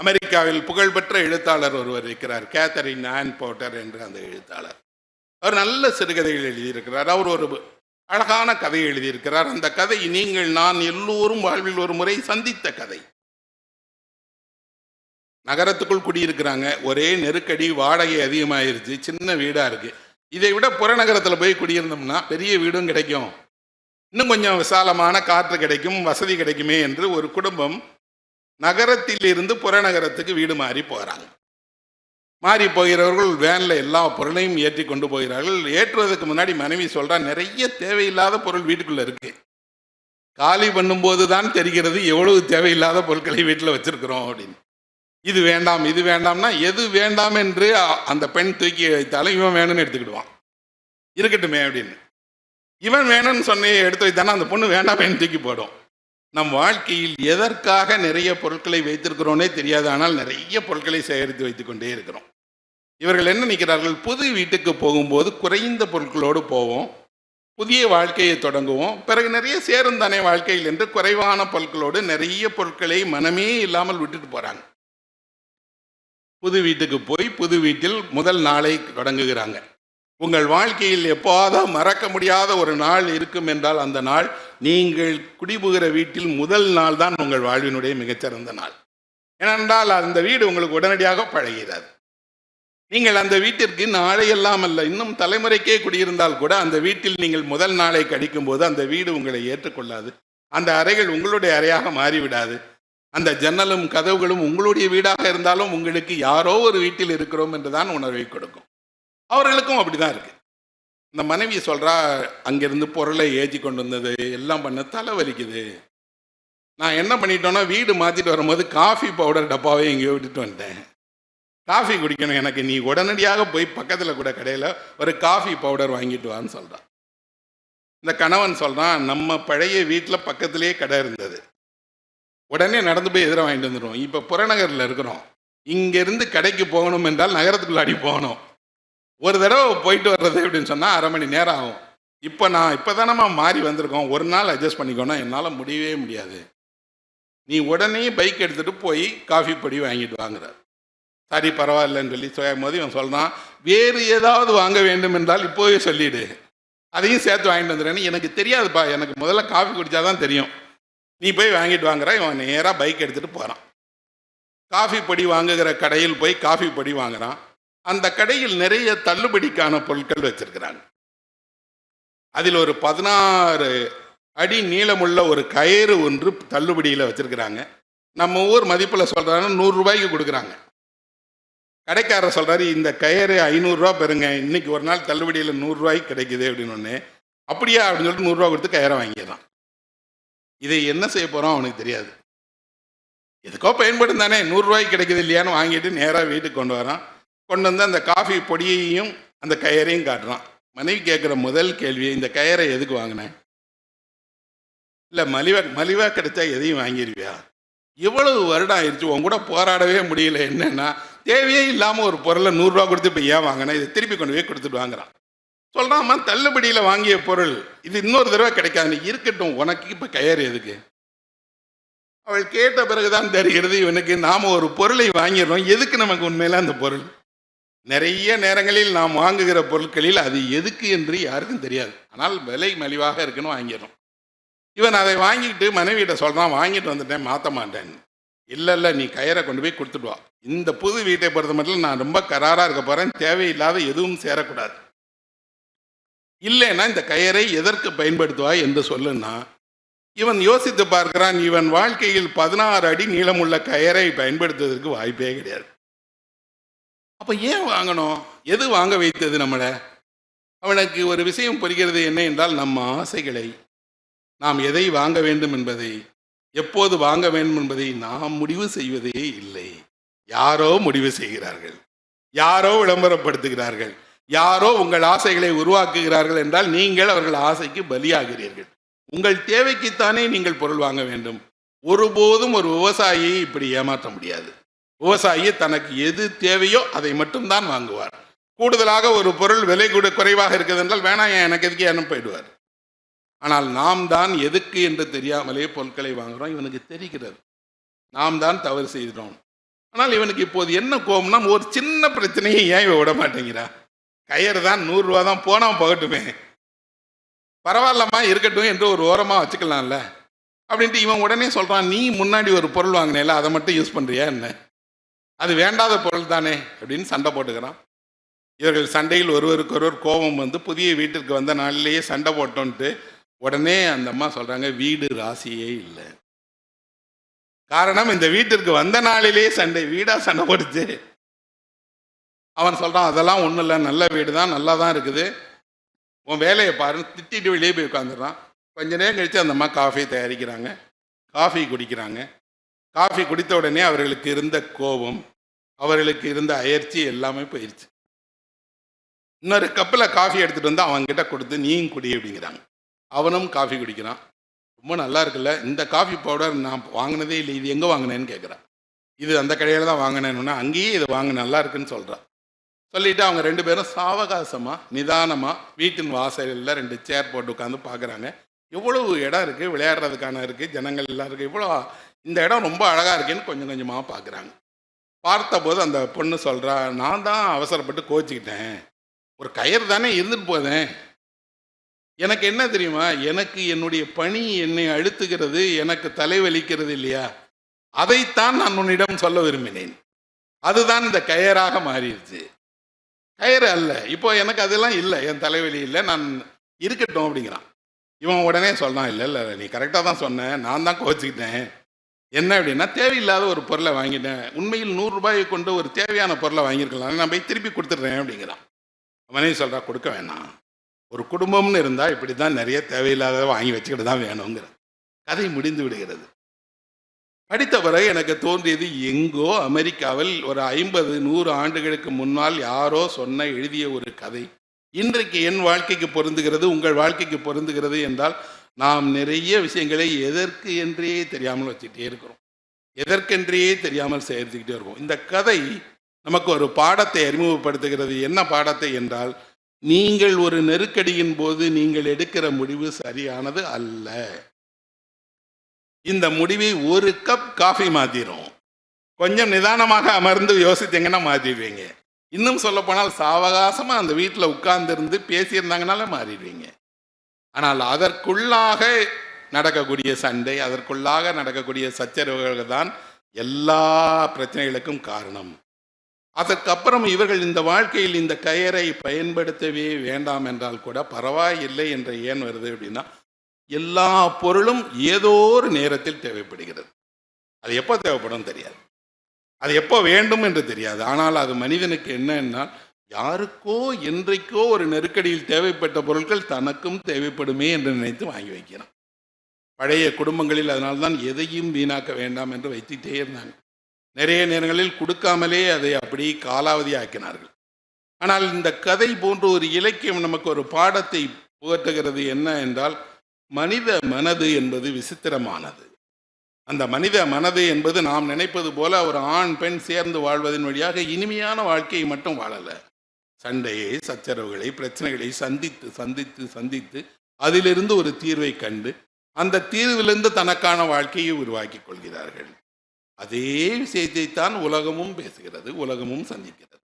அமெரிக்காவில் புகழ்பெற்ற எழுத்தாளர் ஒருவர் இருக்கிறார். கேத்தரின் ஆன் போட்டர் என்று அந்த எழுத்தாளர். அவர் நல்ல சிறுகதைகள் எழுதியிருக்கிறார். அவர் ஒரு அழகான கதை எழுதியிருக்கிறார். அந்த கதை நீங்கள் நான் எல்லோரும் வாழ்வில் ஒரு முறை சந்தித்த கதை. நகரத்துக்குள் குடியிருக்கிறாங்க. ஒரே நெருக்கடி வாடகை அதிகமாயிருச்சு. சின்ன வீடா இருக்கு. இதை விட புறநகரத்துல போய் குடியிருந்தோம்னா பெரிய வீடும் கிடைக்கும். இன்னும் கொஞ்சம் விசாலமான காற்று கிடைக்கும் வசதி கிடைக்குமே என்று ஒரு குடும்பம் நகரத்தில் இருந்து புறநகரத்துக்கு வீடு மாறி போகிறாங்க மாறி போகிறவர்கள் வேனில் எல்லா பொருளையும் ஏற்றி கொண்டு போகிறார்கள். ஏற்றுவதற்கு முன்னாடி மனைவி சொல்றா நிறைய தேவையில்லாத பொருள் வீட்டுக்குள்ள இருக்கு. காலி பண்ணும்போது தான் தெரிகிறது எவ்வளவு தேவையில்லாத பொருட்களை வீட்டில் வச்சிருக்கிறோம் அப்படின்னு. இது வேண்டாம் இது வேண்டாம்னா எது வேண்டாம் என்று அந்த பெண் தூக்கி வைத்தாலும் இவன் வேணும்னு எடுத்துக்கிடுவான். இருக்கட்டுமே அப்படின்னு. இவன் வேணும்னு சொன்னே எடுத்து வைத்தானா? அந்த பொண்ணு வேண்டாம் பெண் தூக்கி போடும். நம் வாழ்க்கையில் எதற்காக நிறைய பொருட்களை வைத்திருக்கிறோனே தெரியாது ஆனால் நிறைய பொருட்களை சேகரித்து வைத்துக் கொண்டே இருக்கிறோம். இவர்கள் என்ன நிற்கிறார்கள் புது வீட்டுக்கு போகும்போது குறைந்த பொருட்களோடு போவோம் புதிய வாழ்க்கையை தொடங்குவோம் பிறகு நிறைய சேரும் தானே வாழ்க்கையில் என்று குறைவான பொருட்களோடு நிறைய பொருட்களை மனமே இல்லாமல் விட்டுட்டு போறாங்க. புது வீட்டுக்கு போய் புது வீட்டில் முதல் நாளை தொடங்குகிறாங்க. உங்கள் வாழ்க்கையில் எப்போதும் மறக்க முடியாத ஒரு நாள் இருக்கும் என்றால் அந்த நாள் நீங்கள் குடிபுகிற வீட்டில் முதல் நாள் தான் உங்கள் வாழ்வினுடைய மிகச்சிறந்த நாள். ஏனென்றால் அந்த வீடு உங்களுக்கு உடனடியாக பழகிறது. நீங்கள் அந்த வீட்டிற்கு நாளையெல்லாம் அல்ல இன்னும் தலைமுறைக்கே குடியிருந்தால் கூட அந்த வீட்டில் நீங்கள் முதல் நாளை கடிக்கும் போது அந்த வீடு உங்களை ஏற்றுக்கொள்ளாது. அந்த அறைகள் உங்களுடைய அறையாக மாறிவிடாது. அந்த ஜன்னலும் கதவுகளும் உங்களுடைய வீடாக இருந்தாலும் உங்களுக்கு யாரோ ஒரு வீட்டில் இருக்கிறோம் என்றுதான் உணர்வை கொடுக்கும். அவர்களுக்கும் அப்படிதான் இருக்கு. இந்த மனைவி சொல்கிறா அங்கேருந்து பொருளை ஏற்றி கொண்டு வந்தது எல்லாம் பண்ண தலை வலிக்குது நான் என்ன பண்ணிட்டோன்னா வீடு மாற்றிட்டு வரும்போது காஃபி பவுடர் டப்பாவே எங்கேயோ விட்டுட்டு வந்துட்டேன். காஃபி குடிக்கணும் எனக்கு நீ உடனடியாக போய் பக்கத்தில் கூட கடையில் ஒரு காஃபி பவுடர் வாங்கிட்டு வான்னு சொல்கிறான் இந்த கணவன் சொல்கிறான் நம்ம பழைய வீட்டில் பக்கத்திலேயே கடை இருந்தது. உடனே நடந்து போய் எதிராக வாங்கிட்டு வந்துடுவோம் இப்போ புறநகரில் இருக்கிறோம். இங்கேருந்து கடைக்கு போகணும் என்றால் நகரத்துக்குள்ளாடி போகணும். ஒரு தடவை போயிட்டு வர்றது அப்படின்னு சொன்னால் அரை மணி நேரம் ஆகும். இப்போ நான் இப்போ தானம்மா மாறி வந்திருக்கோம். ஒரு நாள் அட்ஜஸ்ட் பண்ணிக்கோனா என்னால் முடியவே முடியாது. நீ உடனே பைக் எடுத்துகிட்டு போய் காஃபி பொடி வாங்கிட்டு வாங்குறார். சரி பரவாயில்லன்னு சொல்லி சொல்லும் போது இவன் சொல்கிறான் வேறு ஏதாவது வாங்க வேண்டும் என்றால் இப்போவே சொல்லிவிடு அதையும் சேர்த்து வாங்கிட்டு வந்துடுறேன்னு எனக்கு தெரியாதுப்பா. எனக்கு முதல்ல காஃபி குடித்தா தான் தெரியும். நீ போய் வாங்கிட்டு வாங்குற. இவன் நேராக பைக் எடுத்துகிட்டு போகிறான் காஃபி பொடி வாங்குகிற கடையில் போய் காஃபி பொடி வாங்குறான். அந்த கடையில் நிறைய தள்ளுபடிக்கான பொருட்கள் வச்சிருக்கிறாங்க. அதில் ஒரு பதினாறு அடி நீளமுள்ள ஒரு கயிறு ஒன்று தள்ளுபடியில் வச்சிருக்கிறாங்க. நம்ம ஊர் மதிப்பில் சொல்கிறாங்க நூறு ரூபாய்க்கு கொடுக்குறாங்க. கடைக்காரர் சொல்கிறாரு இந்த கயிறு ஐநூறுரூவா பெறுங்க இன்னைக்கு ஒரு நாள் தள்ளுபடியில் நூறுரூவாய்க்கு கிடைக்குது அப்படின்னு ஒன்று அப்படியா? அப்படின்னு சொல்லிட்டு நூறுரூவா கொடுத்து கயிறை வாங்கிடுறான். இதை என்ன செய்ய போகிறோம் அவனுக்கு தெரியாது. எதுக்கோ பயன்படும் தானே நூறுரூவாய்க்கு கிடைக்குது இல்லையான்னு வாங்கிட்டு நேராக வீட்டுக்கு கொண்டு வரான். கொண்டு வந்து அந்த காஃபி பொடியையும் அந்த கயரையும் காட்டுறான். மனைவி கேட்குற முதல் கேள்வி இந்த கயரை எதுக்கு வாங்கினேன் இல்லை மலிவா மலிவா கிடைச்சா எதையும் வாங்கிடுவியா இவ்வளவு வருடம் ஆயிடுச்சு உன் கூட போராடவே முடியல என்னன்னா தேவையே இல்லாமல் ஒரு பொருளை நூறுரூவா கொடுத்து இப்போ ஏன் வாங்கினேன் இதை திருப்பி கொண்டு போய் கொடுத்துட்டு வாங்குறான். சொல்கிறாம்மா தள்ளுபடியில் வாங்கிய பொருள் இது இன்னொரு தடவை கிடைக்காது இருக்கட்டும் உனக்கு இப்போ கயறு எதுக்கு? அவள் கேட்ட பிறகுதான் தெரிகிறது இவனுக்கு நாம் ஒரு பொருளை வாங்கிடுறோம் எதுக்கு நமக்கு உண்மையில் அந்த பொருள்? நிறைய நேரங்களில் நாம் வாங்குகிற பொருட்களில் அது எதுக்கு என்று யாருக்கும் தெரியாது. ஆனால் விலை மலிவாக இருக்குன்னு வாங்கிடுறோம். இவன் அதை வாங்கிட்டு மனைவியிட்ட சொல்கிறான் வாங்கிட்டு வந்துட்டேன் மாற்ற மாட்டேன் இல்லை இல்லை நீ கயிறை கொண்டு போய் கொடுத்துட்டு வா. இந்த புது வீட்டை பொறுத்த மட்டும் நான் ரொம்ப கராராக இருக்க போகிறேன் தேவையில்லாத எதுவும் சேரக்கூடாது. இல்லைன்னா இந்த கயிறை எதற்கு பயன்படுத்துவாய் என்று சொல்லுன்னா இவன் யோசித்து பார்க்கிறான் இவன் வாழ்க்கையில் பதினாறு அடி நீளமுள்ள கயரை பயன்படுத்துவதற்கு வாய்ப்பே கிடையாது. அப்போ ஏன் வாங்கணும்? எது வாங்க வைத்தது நம்மளை? அவனுக்கு ஒரு விஷயம் புரிகிறது என்ன என்றால் நம்ம ஆசைகளை. நாம் எதை வாங்க வேண்டும் என்பதை எப்போது வாங்க வேண்டும் என்பதை நாம் முடிவு செய்வதே இல்லை. யாரோ முடிவு செய்கிறார்கள். யாரோ விளம்பரப்படுத்துகிறார்கள். யாரோ உங்கள் ஆசைகளை உருவாக்குகிறார்கள் என்றால் நீங்கள் அவர்கள் ஆசைக்கு பலியாகிறீர்கள். உங்கள் தேவைக்குத்தானே நீங்கள் பொருள் வாங்க வேண்டும். ஒருபோதும் ஒரு விவசாயியை இப்படி ஏமாற்ற முடியாது. விவசாயி தனக்கு எது தேவையோ அதை மட்டும்தான் வாங்குவார். கூடுதலாக ஒரு பொருள் விலை கூட குறைவாக இருக்குது என்றால் வேணாம் ஏன் எனக்கு எதுக்கு ஏன்னு போயிடுவார்? ஆனால் நாம் தான் எதுக்கு என்று தெரியாமலே பொருட்களை வாங்குகிறோம் இவனுக்கு தெரிகிறது. நாம் தான் தவறு செய்கிறோம் ஆனால் இவனுக்கு இப்போது என்ன கோபம்னா ஒரு சின்ன பிரச்சனையை ஏன் இவன் விட மாட்டேங்கிறா? கயிறு தான் நூறுரூவா தான் போனால் போகட்டுமே. பரவாயில்லம்மா இருக்கட்டும் என்று ஒரு ஓரமாக வச்சுக்கலாம்ல. அப்படின்ட்டு இவன் உடனே சொல்கிறான் நீ முன்னாடி ஒரு பொருள் வாங்கினேல அதை மட்டும் யூஸ் பண்ணுறியா என்ன? அது வேண்டாத பொருள் தானே அப்படின்னு சண்டை போட்டுக்கிறான். இவர்கள் சண்டையில் ஒருவருக்கு ஒருவர் கோபம் வந்து புதிய வீட்டிற்கு வந்த நாளிலேயே சண்டை போட்டோன்ட்டு உடனே அந்த அம்மா சொல்கிறாங்க வீடு ராசியே இல்லை. காரணம் இந்த வீட்டிற்கு வந்த நாளிலேயே சண்டை வீடாக சண்டை போட்டுச்சு. அவன் சொல்கிறான் அதெல்லாம் ஒன்றும் இல்லை நல்ல வீடு தான் நல்லா தான் இருக்குது. உன் வேலையை பாருன்னு திட்டிட்டு வெளியே போய் உட்காந்துடுறான் கொஞ்ச நேரம் கழித்து அந்த அம்மா காஃபி தயாரிக்கிறாங்க காஃபி குடிக்கிறாங்க. காஃபி குடித்த உடனே அவர்களுக்கு இருந்த கோபம் அவர்களுக்கு இருந்த அயற்சி எல்லாமே போயிடுச்சு இன்னொரு கப்பில் காஃபி எடுத்துகிட்டு வந்து அவன்கிட்ட கொடுத்து நீயும் குடி அப்படிங்கிறாங்க. அவனும் காஃபி குடிக்கிறான். ரொம்ப நல்லா இருக்குல்ல இந்த காஃபி பவுடர் நான் வாங்கினதே இல்லை இது எங்கே வாங்கினேன்னு கேட்குறான். இது அந்த கடையில் தான் வாங்கினேன்னா அங்கேயே இது வாங்க நல்லா இருக்குன்னு சொல்கிறான். சொல்லிவிட்டு அவங்க ரெண்டு பேரும் சாவகாசமாக நிதானமாக வீட்டின் வாசலில் ரெண்டு சேர் போட்டு உட்காந்து பார்க்குறாங்க. எவ்வளவு இடம் இருக்குது விளையாடுறதுக்கான இருக்குது ஜனங்கள் எல்லாம் இருக்குது இவ்வளோ இந்த இடம் ரொம்ப அழகாக இருக்குன்னு கொஞ்சம் கொஞ்சமாக பார்க்குறாங்க. பார்த்தபோது அந்த பொண்ணு சொல்கிறா நான் தான் அவசரப்பட்டு கோச்சிக்கிட்டேன். ஒரு கயிறு தானே இருந்துட்டு போதேன் எனக்கு என்ன தெரியுமா? எனக்கு என்னுடைய பணி என்னை அழுத்துகிறது எனக்கு தலைவலிக்கிறது இல்லையா? அதைத்தான் நான் உன்னிடம் சொல்ல விரும்பினேன். அதுதான் இந்த கயராக மாறிடுச்சு. கயிறு அல்ல. இப்போ எனக்கு அதெல்லாம் இல்லை. என் தலைவலி இல்லை. நான் இருக்கட்டும் அப்படிங்கிறான். இவன் உடனே சொல்றான் இல்லை இல்லை நீ கரெக்டாக தான் சொன்னேன் நான் தான் கோச்சிக்கிட்டேன். என்ன அப்படின்னா தேவையில்லாத ஒரு பொருளை வாங்கிட்டேன். உண்மையில் நூறுரூபாயை கொண்டு ஒரு தேவையான பொருளை வாங்கியிருக்கலாம். நான் போய் திருப்பி கொடுத்துட்றேன் அப்படிங்கிறான். அவனே சொல்கிறா கொடுக்க வேணாம். ஒரு குடும்பம்னு இருந்தால் இப்படி தான் நிறைய தேவையில்லாத வாங்கி வச்சுக்கிட்டு தான் வேணுங்கிற கதை முடிந்து விடுகிறது. படித்த பிறகு எனக்கு தோன்றியது எங்கோ அமெரிக்காவில் ஒரு ஐம்பது நூறு ஆண்டுகளுக்கு முன்னால் யாரோ சொன்ன எழுதிய ஒரு கதை. இன்றைக்கு என் வாழ்க்கைக்கு பொருந்துகிறது உங்கள் வாழ்க்கைக்கு பொருந்துகிறது என்றால் நாம் நிறைய விஷயங்களை எதற்கு என்றே தெரியாமல் வச்சுக்கிட்டே இருக்கிறோம். எதற்கென்றே தெரியாமல் சேர்த்துக்கிட்டே இருக்கோம். இந்த கதை நமக்கு ஒரு பாடத்தை அறிமுகப்படுத்துகிறது. என்ன பாடத்தை என்றால் நீங்கள் ஒரு நெருக்கடியின் போது நீங்கள் எடுக்கிற முடிவு சரியானது அல்ல. இந்த முடிவை ஒரு கப் காஃபி மாத்திரும். கொஞ்சம் நிதானமாக அமர்ந்து யோசித்தீங்கன்னா மாத்திடுவீங்க இன்னும் சொல்ல போனால் அந்த வீட்டில் உட்கார்ந்திருந்து பேசியிருந்தாங்கனால மாறிடுவீங்க. ஆனால் அதற்குள்ளாக நடக்கக்கூடிய சண்டை அதற்குள்ளாக நடக்கக்கூடிய சச்சரவுகள் தான் எல்லா பிரச்சனைகளுக்கும் காரணம். அதற்கப்புறம் இவர்கள் இந்த வாழ்க்கையில் இந்த கயரை பயன்படுத்தவே வேண்டாம் என்றால் கூட பரவாயில்லை என்ற ஏன் வருது அப்படின்னா எல்லா பொருளும் ஏதோ ஒரு நேரத்தில் தேவைப்படுகிறது. அது எப்போ தேவைப்படும் தெரியாது. அது எப்போ வேண்டும் என்று தெரியாது. ஆனால் அது மனிதனுக்கு என்னன்னா யாருக்கோ என்றைக்கோ ஒரு நெருக்கடியில் தேவைப்பட்ட பொருட்கள் தனக்கும் தேவைப்படுமே என்று நினைத்து வாங்கி வைக்கிறான் பழைய குடும்பங்களில் அதனால்தான் எதையும் வீணாக்க வேண்டாம் என்று வைத்துட்டே இருந்தாங்க. நிறைய நேரங்களில் கொடுக்காமலே அதை அப்படி காலாவதி ஆக்கினார்கள் ஆனால் இந்த கதை போன்ற ஒரு இலக்கியம் நமக்கு ஒரு பாடத்தை புகட்டுகிறது என்ன என்றால் மனித மனது என்பது விசித்திரமானது. அந்த மனித மனது என்பது நாம் நினைப்பது போல ஒரு ஆண் பெண் சேர்ந்து வாழ்வதன் வழியாக இனிமையான வாழ்க்கையை மட்டும் வாழலை. சண்டையை சச்சரவுகளை பிரச்சனைகளை சந்தித்து சந்தித்து சந்தித்து அதிலிருந்து ஒரு தீர்வை கண்டு அந்த தீர்விலிருந்து தனக்கான வாழ்க்கையை உருவாக்கி கொள்கிறார்கள். அதே விஷயத்தை தான் உலகமும் பேசுகிறது உலகமும் சந்திக்கிறது.